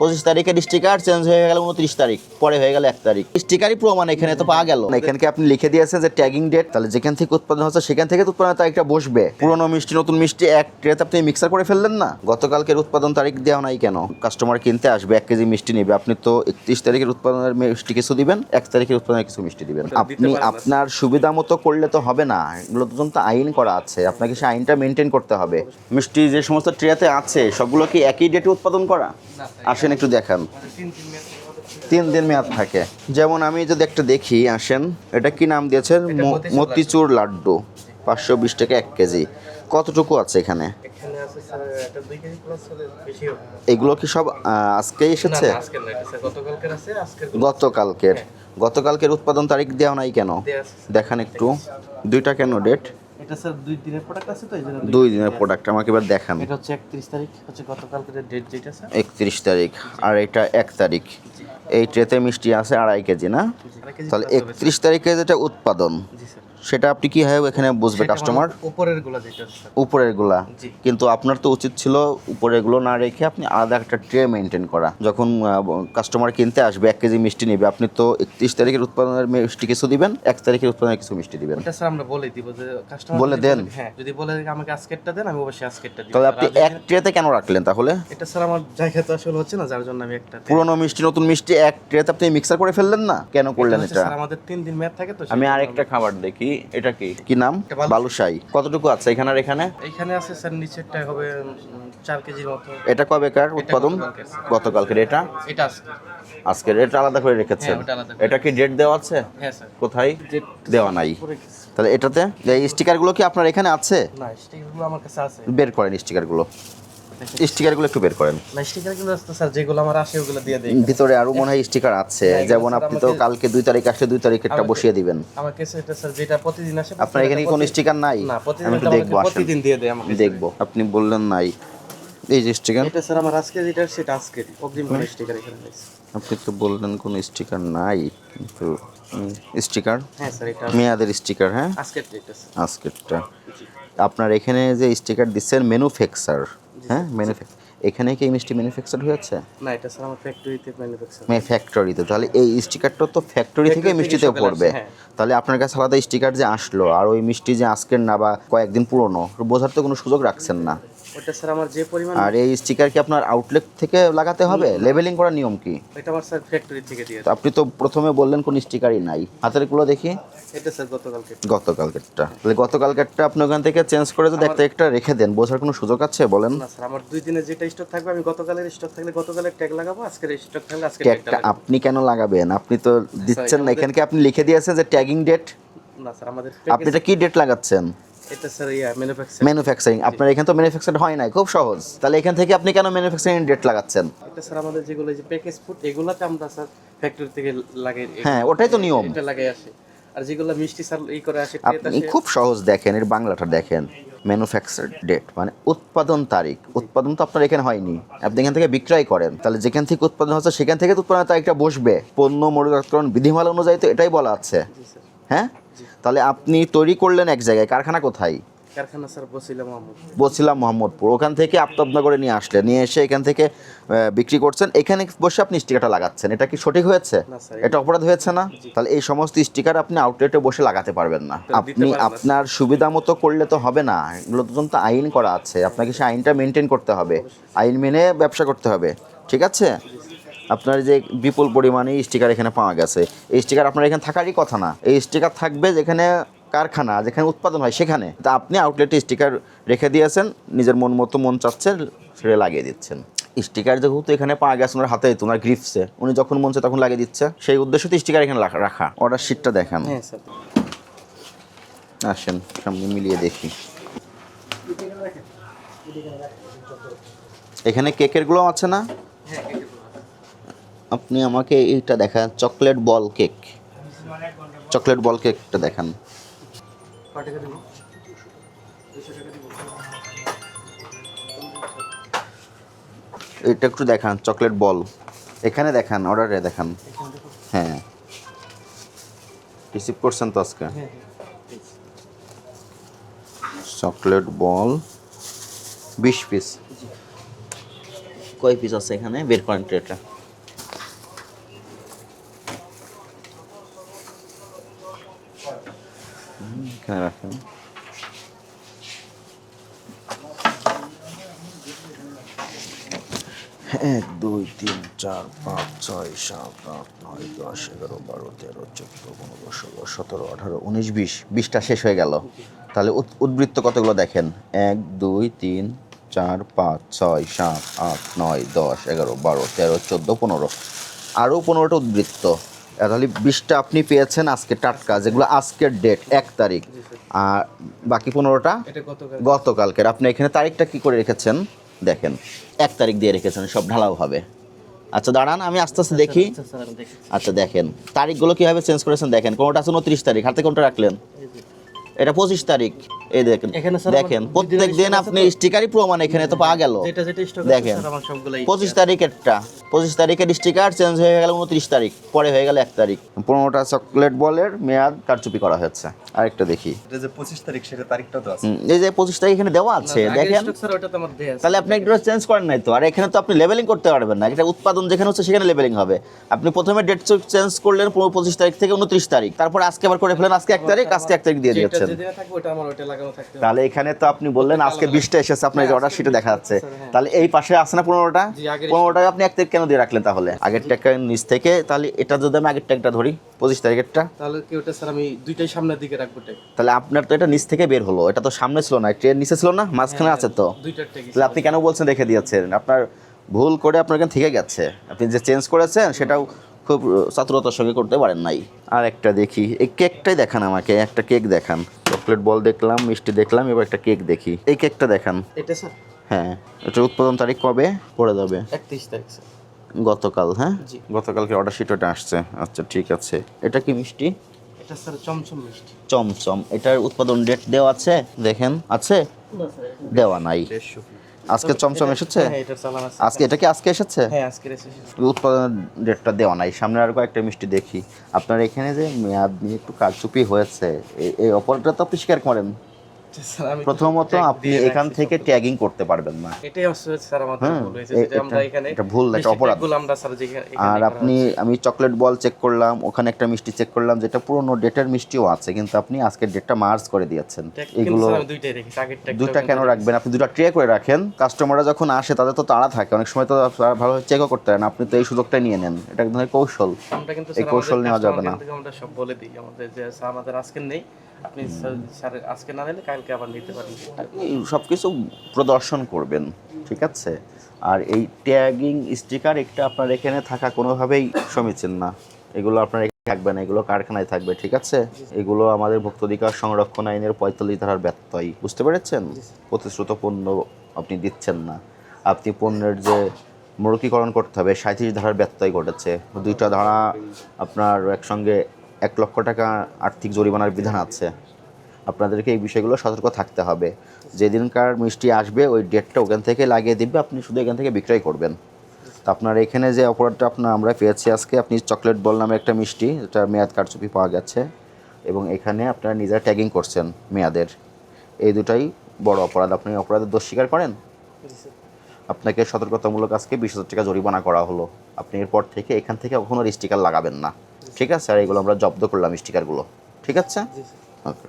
পঁচিশ তারিখের sticker change হয়ে গেল উনত্রিশ তারিখ পরে হয়ে গেল এক তারিখ। স্টিকারই প্রমাণ এখানে তো পাওয়া গেল। এখানকে আপনি লিখে দিয়েছেন যে ট্যাগিং ডেট তাহলে যেখান থেকে উৎপাদন হচ্ছে সেখান থেকে তো উৎপাদনের তারিখটা বসবে। পুরনো মিষ্টি নতুন মিষ্টি এক ট্রেতে আপনি মিক্সার করে ফেললেন না? গতকালকের উৎপাদন তারিখ দেওয়া নাই কেন? কাস্টমার কিনতে আসবে এক কেজি মিষ্টি নেবে। আপনি তো একত্রিশ তারিখের উৎপাদনের মিষ্টি কিছু দিবেন এক তারিখের উৎপাদনের কিছু মিষ্টি দিবেন। আপনি আপনার সুবিধা মতো করলে তো হবে না। এগুলো তো তো আইন করা আছে। আপনাকে সেই আইনটা মেনটেন করতে হবে। মিষ্টি যে সমস্ত ট্রেতে আছে সবগুলো কি একই ডেটে উৎপাদন করা? আসেন একটু দেখান। তিন দিন মেয়াদ থাকে। যেমন আমি যদি একটা দেখি আসেন এটা কি নাম দিয়েছেন? মতিচুর লাড্ডু। পাঁচশো বিশ টাকা এক কেজি। কতটুকু আছে এখানে? এগুলো কি সব আজকেই এসেছে? গতকালকের গতকালকের। গতকালকের উৎপাদন তারিখ দেওয়া নাই কেন? দেখান একটু। দুইটা কেন ডেট এটা স্যার দুই দিনের প্রোডাক্ট আছে তো এই জন্য দুই দিনের প্রোডাক্ট আমাকে এবার দেখান। এটা হচ্ছে একত্রিশ তারিখ হচ্ছে গতকালকে ডেট যেটা স্যার। একত্রিশ তারিখ আর এটা এক তারিখ। এই ট্রেতে মিষ্টি আছে আড়াই কেজি না? তাহলে একত্রিশ তারিখে যেটা উৎপাদন। জি স্যার। সেটা আপনি কি হয় এখানে বুঝবে কাস্টমার আমার উপরেরগুলা যেটা উপরেরগুলা। কিন্তু আপনার তো উচিত ছিল উপরেরগুলো না রেখে আপনি আলাদা একটা ট্রে মেনটেন করা। যখন কাস্টমার কিনতে আসবে এক কেজি মিষ্টি নেবে আপনি তো একত্রিশ তারিখের উৎপাদনের মিষ্টি কিছু দিবেন এক তারিখের উৎপাদনের কিছু মিষ্টি দিবেন। এটা স্যার আমরা বলে দিব যে কাস্টমার বলে দেন? হ্যাঁ যদি বলে যে আমাকে আজকেরটা দেন আমি অবশ্যই আজকেরটা দিব। তাহলে আপনি এক ট্রেতে কেন রাখলেন তাহলে? এটা স্যার আমার জায়গা তো আসলে হচ্ছে না যার জন্য আমি একটা পুরনো মিষ্টি নতুন মিষ্টি এক ট্রেতে আপনি মিক্সার করে ফেললেন না? কেন করলেন এটা? স্যার আমাদের তিন দিন মেয়াদ থাকে তো আমি আরেকটা খাবার দেখি। এটা কি? কি নাম? বালুশাই কতটুকু আছে এখানে আর এখানে? এইখানে আছে স্যার নিচেরটা হবে চার কেজির মতো। এটা কবেকার উৎপাদন? গতকালকের, এটা? এটা আছে আজকের এটা আলাদা করে রেখেছেন? হ্যাঁ। এটা কি ডেট দেওয়া আছে? হ্যাঁ স্যার। কোথায়? দেওয়া নাই। তাহলে এটাতে এই স্টিকারগুলো কি আপনার এখানে আছে? না স্টিকারগুলো আমার কাছে আছে। বের করেন স্টিকারগুলো স্টিকারগুলো একটু বের করেন। না স্টিকারগুলো আছে তো স্যার যেগুলো আমার আসে ওগুলো দিয়ে দেই। ভিতরে আরও মনে হয় স্টিকার আছে। হ্যাঁ, যেমন আপনি তো কালকে দুই তারিখ আসলে দুই তারিখেরটা আমাকে- বসিয়ে দিবেন। আমার কাছে এটা স্যার যেটা প্রতিদিন আসে আপনার এখানে কোনো স্টিকার নাই? না প্রতিদিন আমি একটু দেখব প্রতিদিন দিয়ে দেয় আমাকে দেখব। আপনি বললেন নাই। এই যে স্টিকার এটা স্যার আমার আজকে যেটা সেটা আজকে অগ্রিম কোনো স্টিকার এখানে নেই আপনি তো বললেন কোনো স্টিকার নাই। কিন্তু স্টিকার হ্যাঁ স্যার এটা মেয়াদের স্টিকার হ্যাঁ? আজকের এটা আজকেরটা। আপনার এখানে যে স্টিকার দিচ্ছেন ম্যানুফ্যাকচার হ্যাঁ ম্যানুফ্যাকচার এখানে কি এই মিষ্টি ম্যানুফ্যাকচার হয়েছে না এটা স্যার আমার ফ্যাক্টরিতে ম্যানুফ্যাকচার মানে ফ্যাক্টরিতে তাহলে এই স্টিকারটা তো ফ্যাক্টরি থেকে মিষ্টিতে পড়বে। হ্যাঁ। তাহলে আপনার কাছে আলাদা স্টিকার যে আসলো আর ওই মিষ্টি যে আজকের না বা কয়েকদিন পুরনো বোঝার তো কোনো সুযোগ রাখছেন না। ওটা স্যার আমার যে পরিমাণ আর এই স্টিকার কি আপনার আউটলেট থেকে লাগাতে হবে? লেবেলিং করার নিয়ম কি? এটা আমার স্যার ফ্যাক্টরি থেকে দিয়ে আপনি তো প্রথমে বললেন কোন স্টিকারই নাই। হাতেরগুলো দেখি। এটা স্যার গতকালকে গতকালকেরটা। তাহলে গতকালকেরটা আপনি ওখান থেকে চেঞ্জ করে যদি একটা একটা রেখে দেন বোঝার কোনো সুযোগ আছে বলেন? না স্যার আমার দুই দিনের যেটা স্টক থাকবে আমি গতকালের স্টক থাকলে গতকালের ট্যাগ লাগাবো আজকের স্টক থাকলে ট্যাগটা ট্যাগটা আপনি কেন লাগাবেন? আপনি তো দিচ্ছেন না এখানে কি আপনি লিখে দিয়েছেন যে ট্যাগিং ডেট না স্যার আমাদের আপনি এটা কি ডেট লাগাচ্ছেন? এটা স্যার ইয়া ম্যানুফ্যাকচার ম্যানুফ্যাকচারিং আপনার এখানে তো ম্যানুফ্যাকচার হয় খুব সহজ। তাহলে এখান থেকে আপনি কেন ম্যানুফ্যাকচারিং ডেট লাগাচ্ছেন? এটা স্যার আমাদের যেগুলো যে প্যাকেজ ফুড এগুলাতে আমরা স্যার ফ্যাক্টরি থেকে লাগাই হ্যাঁ ওটাই তো নিয়ম। এটা লাগাই আসে। আর যেগুলো মিষ্টি চাল ই করে আসে আপনি খুব সহজ দেখেন এর বাংলাটা দেখেন। ম্যানুফ্যাকচার ডেট মানে উৎপাদন তারিখ। উৎপাদন তো আপনার এখানে হয়নি। আপনি এখান থেকে বিক্রয় করেন। তাহলে যেখান থেকে উৎপাদন হচ্ছে সেখান থেকে তো উৎপাদনের তারিখটা বসবে। পণ্য মূল্যকরণ বিধিমালা অনুযায়ী তো এটাই বলা আছে। হ্যাঁ? তাহলে আপনি তৈরি করলেন এক জায়গায়। কারখানা কোথায়? কারখানা স্যার বসিলাম মোহাম্মদ বলছিলাম মোহাম্মদপুর। ওখান থেকে আপনাবনগরে নিয়ে আসলে নিয়ে এসে এখান থেকে বিক্রি করছেন। এখানে বসে আপনি স্টিকারটা লাগাচ্ছেন। এটা কি সঠিক হয়েছে? এটা অপরাধ হয়েছে না? তাহলে এই সমস্ত স্টিকার আপনি আউটলেটে বসে লাগাতে পারবেন না। আপনি আপনার সুবিধা মতো করলে তো হবে না। এগুলো তো তো আইন করা আছে। আপনাকে সেই আইনটা মেনটেন করতে হবে। আইন মেনে ব্যবসা করতে হবে। ঠিক আছে? আপনার যে বিপুল পরিমাণে স্টিকার এখানে পাওয়া গেছে। এই স্টিকার আপনার এখানে থাকারই কথা না। এই স্টিকার থাকবে যেখানে কারখানা যেখানে উৎপাদন হয় সেখানে। তা আপনি আউটলেটে স্টিকার রেখে দিয়েছেন নিজের মন মতো মন চাচ্ছে সেটা লাগিয়ে দিচ্ছেন। স্টিকার যেহেতু এখানে পাওয়া গেছে ওনার হাতে ওনার গ্রিফসে উনি যখন মন চায় তখন লাগিয়ে দিচ্ছে। সেই উদ্দেশ্যে তো স্টিকার এখানে রাখা- রাখা। অর্ডার শিটটা দেখান। হ্যাঁ স্যার। আসেন সামনে মিলিয়ে দেখি। এখানে কেকেরগুলো আছে না? হ্যাঁ আপনি আমাকে এইটা দেখান chocolate ball cake chocolate ball কেকটা দেখান। কয় টাকা দেবো। দুশো টাকা দিব এটা একটু দেখান চকলেট বল। এখানে দেখান অর্ডারে দেখান। হ্যাঁ। রিসিভ করছেন তো আজকে? হ্যাঁ চকলেট বল। বিশ পিস। কয় পিস আছে এখানে? বের করেন ট্রেটা। এখানে রাখেন এক, দুই, তিন, চার, পাঁচ, ছয়, সাত, আট, নয়, দশ, এগারো, বারো, তেরো, চোদ্দ, পনেরো, ষোলো, সতেরো, আঠারো, উনিশ, বিশ। বিশটা শেষ হয়ে গেল। তাহলে উদ- উদ্বৃত্ত কতগুলো দেখেন? এক, দুই, তিন, চার, পাঁচ, ছয়, সাত, আট, নয়, দশ, এগারো, বারো, তেরো, চোদ্দ, পনেরো। আরও পনেরোটা উদ্বৃত্ত। তাহলে বিশটা আপনি পেয়েছেন আজকে টাটকা যেগুলো আজকের ডেট এক তারিখ। আর বাকি পনেরোটা গতকালকের। আপনি এখানে তারিখটা কি করে রেখেছেন? দেখেন এক তারিখ দিয়ে রেখেছেন সব ঢালাও হবে। আচ্ছা দাঁড়ান আমি আস্তে আস্তে দেখি। আচ্ছা দেখি। আচ্ছা দেখেন তারিখগুলো কীভাবে চেঞ্জ করেছেন? দেখেন কোনোটা আছে উনত্রিশ তারিখ হাতে কোনটা রাখলেন? এটা পঁচিশ তারিখ। এই দেখেন দেখেন প্রত্যেক দিন আপনি স্টিকারই প্রমাণ এখানে তো পাওয়া গেল। যেটা যেটা স্টক দেখেন। স্যার আমার সবগুলাই। পঁচিশ তারিখেরটা পঁচিশ তারিখের স্টিকার চেঞ্জ হয়ে গেল উনত্রিশ তারিখ পরে হয়ে গেল এক তারিখ। পনেরোটা চকলেট বলের মেয়াদ কারচুপি করা হয়েছে। আরেকটা দেখি। পঁচিশ তারিখ সেটা তারিখটাও তো আছে। এই যে পঁচিশ তারিখ এখানে দেওয়া আছে দেখেন। তাহলে আপনি একটু চেঞ্জ করেন নাই তো আর এখানে তো আপনি লেভেলিং করতে পারবেন না এটা উৎপাদন যেখানে হচ্ছে সেখানে লেভেলিং হবে। আপনি প্রথমে ডেট চেঞ্জ করলেন পনেরো পঁচিশ তারিখ থেকে উনত্রিশ তারিখ তারপর আজকে আবার করে ফেলেন আজকে এক তারিখ আজকে এক তারিখ দিয়ে যেটা দিয়েছেন। তাহলে এখানে তো আপনি বললেন আজকে বিশটা এসেছে আপনার অর্ডার শিটে দেখা যাচ্ছে। তাহলে এই পাশে আছে না পনেরোটা পনেরোটা আপনি এক তারিখ কেন দিয়ে রাখলেন তাহলে? আগের টাকা নিচ থেকে তাহলে এটা যদি আমি আগের টাকটা ধরি পঁচিশ তারিখেরটা। তাহলে কি ওটা স্যার আমি দুইটাই সামনের দিকে রাখব তাহলে আপনার তো এটা নিচ থেকে বের হলো এটা তো সামনে ছিল না ট্রেন নিচে ছিল না মাঝখানে আছে তো। তাহলে আপনি কেন বলছেন রেখে দিয়েছেন? আপনার ভুল করে আপনার এখানে থেকে গেছে। আপনি যে চেঞ্জ করেছেন সেটাও খুব চাতুরতার সঙ্গে করতে পারেন নাই। আর একটা দেখি। এই কেকটাই দেখান আমাকে একটা কেক দেখান। চকলেট বল দেখলাম মিষ্টি দেখলাম এবার একটা কেক দেখি। এই কেকটা দেখান। এটা স্যার। হ্যাঁ এটা উৎপাদন তারিখ কবে? পড়ে যাবে। একত্রিশ তারিখ স্যার। গতকাল হ্যাঁ। গতকালকে অর্ডার শিট ওটা আসছে। আচ্ছা ঠিক আছে। এটা কি মিষ্টি? এটা স্যার চমচম মিষ্টি। চমচম। এটার উৎপাদন ডেট দেওয়া আছে? দেখেন আছে? দেওয়া নাই। আজকে চমচম এসেছে? হ্যাঁ আজকে এটা কি আজকে এসেছে? হ্যাঁ আজকে এসেছে। উৎপাদন ডেটটা দেওয়া নাই। সামনে আর কয়েকটা মিষ্টি দেখি। আপনার এখানে যে মেয়াদ নিয়ে একটু কারচুপি হয়েছে এই- অপরাধটা অপরটা তো আপনি স্বীকার করেন। প্রথমত আপনি এখান থেকে ট্যাগিং করতে পারবেন না। এটাই স্যার আমাদের হ্যাঁ, ভুল হয়েছে যেটা আমরা এখানে এটা ভুল, একটা অপরাধ। আমরা স্যার আর আপনি আমি চকলেট বল চেক করলাম ওখানে একটা মিষ্টি চেক করলাম যেটা পুরনো ডেটের মিষ্টিও আছে কিন্তু আপনি আজকের ডেটটা মার্চ করে দিয়েছেন। এগুলো দুটা কেন রাখবেন? আপনি দুটা ট্রে করে রাখেন কাস্টমাররা যখন আসে তাদের তো তাড়া থাকে অনেক সময় তো তারা ভালোভাবে চেকও করতে পারেন আপনি তো এই সুযোগটা নিয়ে নেন এটা এক ধরনের কৌশল। এই কৌশল নেওয়া যাবে না। আমরা সব বলে দিই আমাদের যে আমাদের আজকে নেই আপনি স্যার আজকে না নিলে কালকে আবার নিতে পারেন। সব কিছু প্রদর্শন করবেন ঠিক আছে? আর এই ট্যাগিং স্টিকার একটা আপনার এখানে থাকা কোনোভাবেই সমীচীন না। এগুলো আপনার এখানে থাকবে না এগুলো কারখানায় থাকবে ঠিক আছে? এগুলো আমাদের ভোক্তাধিকার সংরক্ষণ আইনের পঁয়তাল্লিশ ধারার ব্যত্যয় বুঝতে পেরেছেন? প্রতিশ্রুত পণ্য আপনি দিচ্ছেন না। আপনি পণ্যের যে মূলকীকরণ করতে হবে সাঁত্রিশ ধারার ব্যত্যয় ঘটেছে। দুইটা ধারা আপনার একসঙ্গে এক লক্ষ টাকা আর্থিক জরিমানার বিধান আছে। আপনাদেরকে এই বিষয়গুলো সতর্ক থাকতে হবে। যেদিনকার মিষ্টি আসবে, ওই ডেটটা ওখান থেকে লাগিয়ে দিবে, আপনি শুধু এখান থেকে বিক্রয় করবেন। তো আপনার এখানে যে অপরাধটা আপনার আমরা পেয়েছি আজকে, আপনি চকলেট বল নামে একটা মিষ্টি যেটা মেয়াদ কারচুপি পাওয়া গেছে এবং এখানে আপনারা নিজেরা ট্যাগিং করছেন মেয়াদের। এই দুটাই বড় অপরাধ। আপনি অপরাধের দোষ স্বীকার করেন? আপনাকে সতর্কতামূলক আজকে বিশ হাজার টাকা জরিমানা করা হলো। আপনি এরপর থেকে এখান থেকে কখনো স্টিকার লাগাবেন না। ঠিক আছে? আর এগুলো আমরা জব্দ করলাম স্টিকারগুলো ঠিক আছে? ওকে